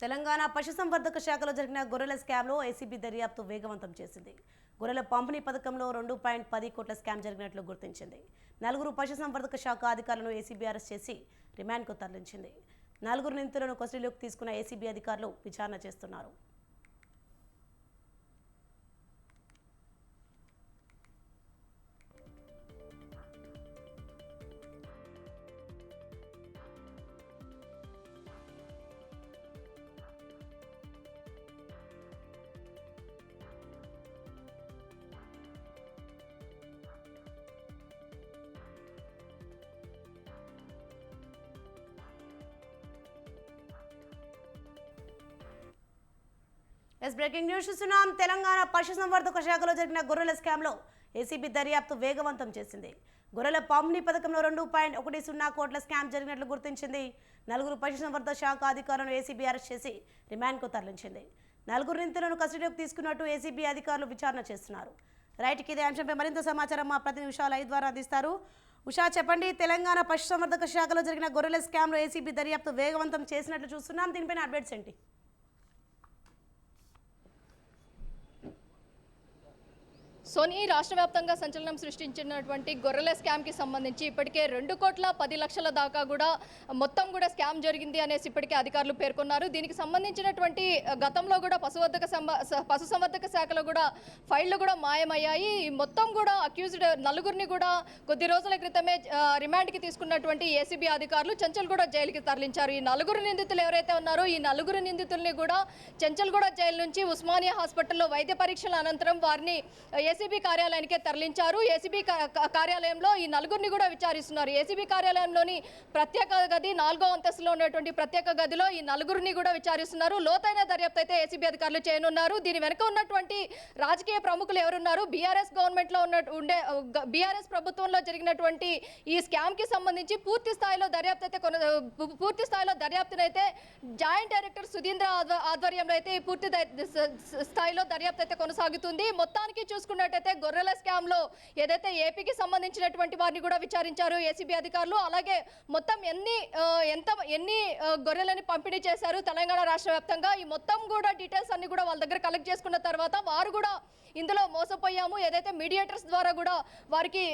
తెలంగాణ పశుసంవర్ధక శాఖలో జరిగిన గొర్రెల స్కామ్లో ఏసీబీ దర్యాప్తు వేగవంతం చేసింది. గొర్రెల పంపిణీ పథకంలో రెండు పాయింట్ పది కోట్ల స్కామ్ జరిగినట్లు గుర్తించింది. నలుగురు పశుసంవర్ధక శాఖ అధికారులను ఏసీబీ అరెస్ట్ చేసి రిమాండ్కు తరలించింది. నలుగురు నిందితులను కస్టడీలోకి తీసుకున్న ఏసీబీ అధికారులు విచారణ చేస్తున్నారు. ఎస్ బ్రేకింగ్ న్యూస్ చూస్తున్నాం. తెలంగాణ పశుసంవర్ధక శాఖలో జరిగిన గొర్రెల స్కామ్లో ఏసీబీ దర్యాప్తు వేగవంతం చేసింది. గొర్రెల పంపిణీ పథకంలో రెండు పాయింట్ ఒకటి సున్నా కోట్ల స్కామ్ జరిగినట్లు గుర్తించింది. నలుగురు పశుసంవర్ధక శాఖ అధికారులను ఏసీబీ అరెస్ట్ చేసి రిమాండ్కు తరలించింది. నలుగురు నిందితులను కస్టడీలోకి తీసుకున్నట్టు ఏసీబీ అధికారులు విచారణ చేస్తున్నారు. రైట్కి ఇదే అంశంపై మరింత సమాచారం మా ప్రతినిధి ఉషా లైవ్ ద్వారా అందిస్తారు. ఉషా చెప్పండి. తెలంగాణ పశుసంవర్ధక శాఖలో జరిగిన గొర్రెల స్కామ్లో ఏసీబీ దర్యాప్తు వేగవంతం చేసినట్లు చూస్తున్నాం. దీనిపైన అప్డేట్స్ ఏంటి? సోనీ రాష్ట్ర వ్యాప్తంగా సంచలనం సృష్టించినటువంటి గొర్రెల స్కామ్కి సంబంధించి ఇప్పటికే రెండు కోట్ల పది లక్షల దాకా కూడా మొత్తం కూడా స్కామ్ జరిగింది అనేసి ఇప్పటికే అధికారులు పేర్కొన్నారు. దీనికి సంబంధించినటువంటి గతంలో కూడా పశువర్ధక సంబ- పశుసంవర్ధక శాఖలో కూడా ఫైళ్ళు కూడా మాయమయ్యాయి. ఈ మొత్తం కూడా అక్యూజ్డ్ నలుగురిని కూడా కొద్ది రోజుల క్రితమే రిమాండ్కి తీసుకున్నటువంటి ఏసీబీ అధికారులు చెంచల్గూడ జైలుకి తరలించారు. ఈ నలుగురు నిందితులు ఎవరైతే ఉన్నారో ఈ నలుగురు నిందితుల్ని కూడా చెంచల్గూడ జైలు నుంచి ఉస్మానియా హాస్పిటల్లో వైద్య పరీక్షల అనంతరం వారిని ఏసీబీ కార్యాలయానికే తరలించారు. ఏసీబీ కార్యాలయంలో ఈ నలుగురిని కూడా విచారిస్తున్నారు. ఏసీబీ కార్యాలయంలోని ప్రత్యేక గది నాలుగో అంతస్తులో ఉన్నటువంటి ప్రత్యేక గదిలో ఈ నలుగురిని కూడా విచారిస్తున్నారు. లోతైన దర్యాప్తు అయితే ఏసీబీ అధికారులు చేయనున్నారు. దీని వెనుక ఉన్నటువంటి రాజకీయ ప్రముఖులు ఎవరున్నారు? బీఆర్ఎస్ గవర్నమెంట్లో ఉన్న ఉండే బీఆర్ఎస్ ప్రభుత్వంలో జరిగినటువంటి ఈ స్కామ్కి సంబంధించి పూర్తి స్థాయిలో దర్యాప్తు అయితే కొన పూర్తి స్థాయిలో దర్యాప్తునైతే జాయింట్ డైరెక్టర్ సుధీంద్ర ఆధ్వర్యంలో అయితే పూర్తి స్థాయిలో దర్యాప్తు అయితే కొనసాగుతుంది. మొత్తానికి చూసుకున్నట్టయితే గొర్రెల స్కామ్లో ఏదైతే ఏపీకి సంబంధించినటువంటి వారిని కూడా విచారించారు. ఏసీబీ అధికారులు అలాగే మొత్తం ఎన్ని ఎంత ఎన్ని గొర్రెలని పంపిణీ చేశారు తెలంగాణ రాష్ట్ర వ్యాప్తంగా? ఈ మొత్తం కూడా డీటెయిల్స్ అన్ని కూడా వాళ్ళ దగ్గర కలెక్ట్ చేసుకున్న తర్వాత వారు కూడా ఇందులో మోసపోయాము. ఏదైతే మీడియేటర్స్ ద్వారా కూడా వారికి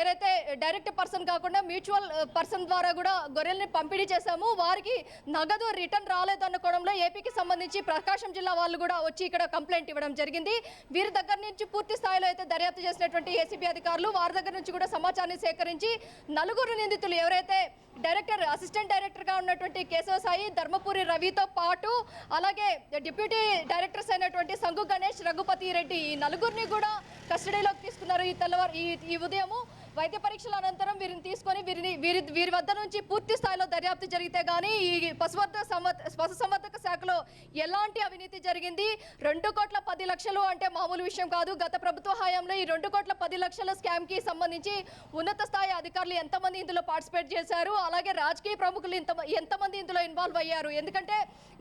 ఏదైతే డైరెక్ట్ పర్సన్ కాకుండా మ్యూచువల్ పర్సన్ ద్వారా కూడా గొర్రెల్ని పంపిణీ చేశాము. వారికి నగదు రిటర్న్ రాలేదు అనుకోవడంలో ఏపీకి సంబంధించి ప్రకాశం జిల్లా వాళ్ళు కూడా వచ్చి ఇక్కడ కంప్లైంట్ ఇవ్వడం జరిగింది. వీరి దగ్గర నుంచి పూర్తి స్థాయిలో అయితే దర్యాప్తు చేసినటువంటి ఏసీబీ అధికారులు వారి దగ్గర నుంచి కూడా సమాచారాన్ని సేకరించి నలుగురు నిందితులు ఎవరైతే డైరెక్టర్ అసిస్టెంట్ డైరెక్టర్ డైరెక్టర్గా ఉన్నటువంటి కేశవ సాయి ధర్మపురి రవితో పాటు అలాగే డిప్యూటీ డైరెక్టర్స్ అయినటువంటి సంఘు గణేష్ రఘుపతి రెడ్డి ఈ నలుగురిని కూడా కస్టడీలోకి తీసుకున్నారు ఈ తెల్లవారు ఈ ఈ ఉదయము. వైద్య పరీక్షల అనంతరం వీరిని తీసుకొని వీరిని వీరి వీరి వద్ద నుంచి పూర్తి స్థాయిలో దర్యాప్తు జరిగితే కానీ ఈ పశువర్ధ సంవర్ధ పశుసంవర్ధక శాఖలో ఎలాంటి అవినీతి జరిగింది? రెండు కోట్ల పది లక్షలు అంటే మామూలు విషయం కాదు. గత ప్రభుత్వ హయాంలో ఈ రెండు కోట్ల పది లక్షల స్కామ్కి సంబంధించి ఉన్నత స్థాయి అధికారులు ఎంతమంది ఇందులో పార్టిసిపేట్ చేశారు? అలాగే రాజకీయ ప్రముఖులు ఇంత ఎంతమంది ఇందులో ఇన్వాల్వ్ అయ్యారు? ఎందుకంటే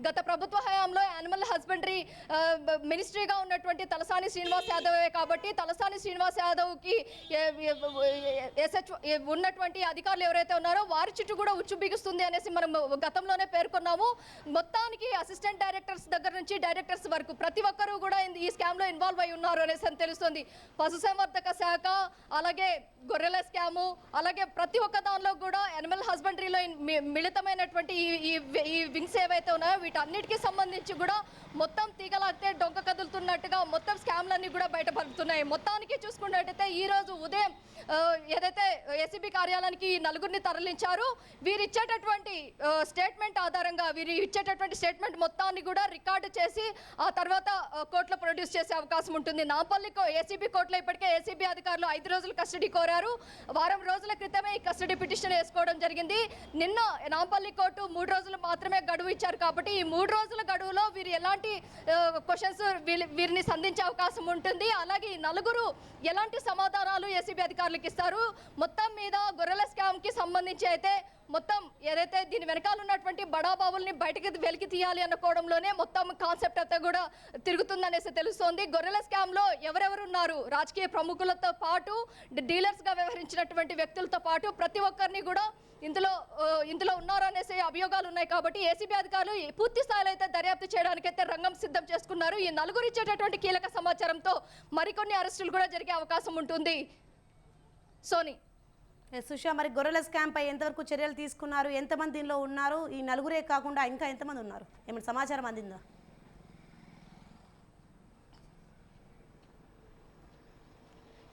గత ప్రభుత్వ హయాంలో యానిమల్ హస్బెండరీ మినిస్ట్రీగా ఉన్నటువంటి తలసాని శ్రీనివాస్ యాదవే కాబట్టి తలసాని శ్రీనివాస్ యాదవ్కి ఎస్హెచ్ ఉన్నటువంటి అధికారులు ఎవరైతే ఉన్నారో వారి చుట్టూ కూడా ఉచ్చు బిగుస్తుంది అనేసి మనం గతంలోనే పేర్కొన్నాము. మొత్తానికి అసిస్టెంట్ డైరెక్టర్స్ దగ్గర నుంచి డైరెక్టర్స్ వరకు ప్రతి ఒక్కరూ కూడా ఈ స్కామ్లో ఇన్వాల్వ్ అయి ఉన్నారు అనేసి అని తెలుస్తుంది. పశుసంవర్ధక శాఖ అలాగే గొర్రెల స్కాము అలాగే ప్రతి ఒక్క దానిలో కూడా యానిమల్ హస్బెండరీలో మి- మిళితమైనటువంటి ఈ ఈ- వింగ్స్ ఏవైతే ఉన్నాయో వీటన్నిటికీ సంబంధించి కూడా మొత్తం తీగలాగితే డొంక కదులుతున్నట్టుగా మొత్తం స్కామ్లన్నీ కూడా బయటపడుతున్నాయి. మొత్తానికి చూసుకున్నట్టయితే ఈ రోజు ఉదయం ఏదైతే ఏసీబీ కార్యాలయానికి నలుగురిని తరలించారు వీరు ఇచ్చేటటువంటి స్టేట్మెంట్ ఆధారంగా వీరు ఇచ్చేటటువంటి స్టేట్మెంట్ మొత్తాన్ని కూడా రికార్డు చేసి ఆ తర్వాత కోర్టులో ప్రొడ్యూస్ చేసే అవకాశం ఉంటుంది. నాంపల్లి ఏసీబీ కోర్టులో ఇప్పటికే ఏసీబీ అధికారులు ఐదు రోజులు కస్టడీ కోరారు. వారం రోజుల క్రితమే ఈ కస్టడీ పిటిషన్ వేసుకోవడం జరిగింది. నిన్న నాంపల్లి కోర్టు మూడు రోజులు మాత్రమే గడువు ఇచ్చారు కాబట్టి ఈ మూడు రోజుల గడువులో వీరు ఎలాంటి క్వశ్చన్స్ వీరిని సంధించే అవకాశం ఉంటుంది. అలాగే ఈ నలుగురు ఎలాంటి సమాధానాలు ఏసీబీ అధికారులకు ఇస్తారు? మొత్తం మీద గొర్రెల స్కామ్కి సంబంధించి అయితే మొత్తం ఏదైతే దీని వెనకాల ఉన్నటువంటి బడాబాబుల్ని బయటకి వెలికి తీయాలి అనుకోవడంలోనే మొత్తం కాన్సెప్ట్ అంతా కూడా తిరుగుతుందనేసి తెలుస్తోంది. గొర్రెల స్కామ్లో ఎవరెవరు ఉన్నారు? రాజకీయ ప్రముఖులతో పాటు డీలర్స్గా వ్యవహరించినటువంటి వ్యక్తులతో పాటు ప్రతి ఒక్కరిని కూడా ఇందులో ఇందులో ఉన్నారు అనేసి అభియోగాలు ఉన్నాయి కాబట్టి ఏసీబీ అధికారులు పూర్తి స్థాయిలో అయితే దర్యాప్తు చేయడానికైతే రంగం సిద్ధం చేసుకున్నారు. ఈ నలుగురు ఇచ్చేటటువంటి కీలక సమాచారంతో మరికొన్ని అరెస్టులు కూడా జరిగే అవకాశం ఉంటుంది. సోనీ సుషా మరి గొర్రెల స్కామ్ పై ఎంతవరకు చర్యలు తీసుకున్నారు? ఎంతమంది దీనిలో ఉన్నారు? ఈ నలుగురే కాకుండా ఇంకా ఎంతమంది ఉన్నారు? ఏమైనా సమాచారం అందిందా?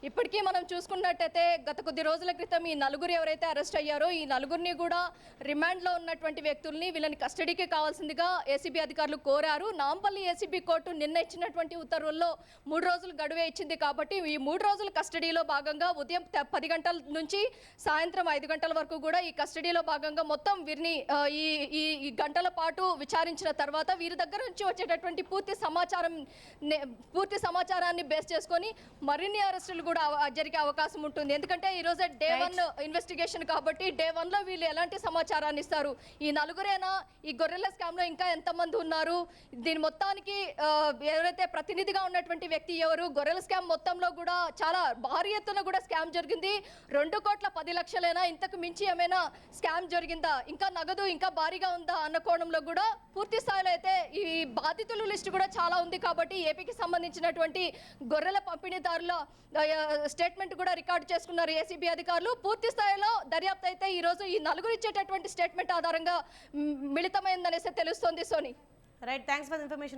ఇప్పటికీ మనం చూసుకున్నట్టయితే గత కొద్ది రోజుల క్రితం ఈ నలుగురు ఎవరైతే అరెస్ట్ అయ్యారో ఈ నలుగురిని కూడా రిమాండ్లో ఉన్నటువంటి వ్యక్తుల్ని వీళ్ళని కస్టడీకి కావాల్సిందిగా ఏసీబీ అధికారులు కోరారు. నాంపల్లి ఏసీబీ కోర్టు నిన్న ఇచ్చినటువంటి ఉత్తర్వుల్లో మూడు రోజులు గడువే ఇచ్చింది కాబట్టి ఈ మూడు రోజుల కస్టడీలో భాగంగా ఉదయం త- పది గంటల నుంచి సాయంత్రం ఐదు గంటల వరకు కూడా ఈ కస్టడీలో భాగంగా మొత్తం వీరిని ఈ ఈ ఈ గంటల పాటు విచారించిన తర్వాత వీరి దగ్గర నుంచి వచ్చేటటువంటి పూర్తి సమాచారం నే- పూర్తి సమాచారాన్ని బేస్ చేసుకొని మరిన్ని అరెస్టులు కూడా అవ- జరిగే అవకాశం ఉంటుంది. ఎందుకంటే ఈ రోజే డే వన్ ఇన్వెస్టిగేషన్ కాబట్టి డే వన్లో వీళ్ళు ఎలాంటి సమాచారాన్ని ఇస్తారు? ఈ నలుగురేనా? ఈ గొర్రెల స్కామ్లో ఇంకా ఎంతమంది ఉన్నారు? దీని మొత్తానికి ఎవరైతే ప్రతినిధిగా ఉన్నటువంటి వ్యక్తి ఎవరు? గొర్రెల స్కామ్ మొత్తంలో కూడా చాలా భారీ ఎత్తున కూడా స్కామ్ జరిగింది. రెండు కోట్ల పది లక్షలైనా? ఇంతకు మించి ఏమైనా స్కామ్ జరిగిందా? ఇంకా నగదు ఇంకా భారీగా ఉందా అన్న కోణంలో కూడా పూర్తి స్థాయిలో అయితే ఈ బాధితుల లిస్టు కూడా చాలా ఉంది కాబట్టి ఏపీకి సంబంధించినటువంటి గొర్రెల పంపిణీదారుల స్టేట్మెంట్ కూడా రికార్డు చేసుకున్నారు ఏసీబీ అధికారులు. పూర్తి స్థాయిలో దర్యాప్తు అయితే ఈ రోజు ఈ నలుగురు ఇచ్చేటటువంటి స్టేట్మెంట్ ఆధారంగా మిళితమైందనేసి తెలుస్తోంది Soni. Right thanks for information